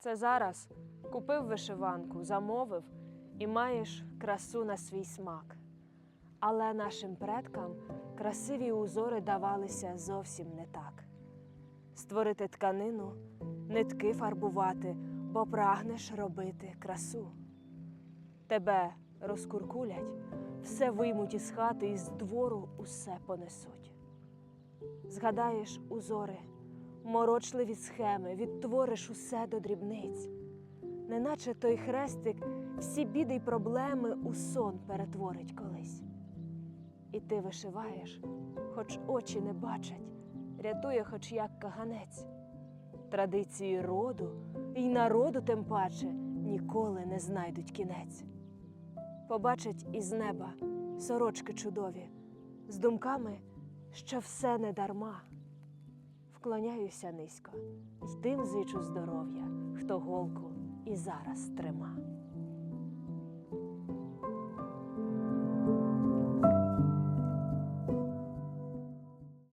Це зараз купив вишиванку, замовив і маєш красу на свій смак. Але нашим предкам красиві узори давалися зовсім не так. Створити тканину, нитки фарбувати, бо прагнеш робити красу. Тебе розкуркулять, все виймуть із хати і з двору усе понесуть. Згадаєш узори, морочливі схеми, відтвориш усе до дрібниць, неначе той хрестик всі біди й проблеми у сон перетворить колись. І ти вишиваєш, хоч очі не бачать, рятує, хоч як каганець. Традиції роду й народу тим паче ніколи не знайдуть кінець. Побачать із неба сорочки чудові, з думками, що все не дарма. Вклоняюся низько, й тим зичу здоров'я, хто голку і зараз трима.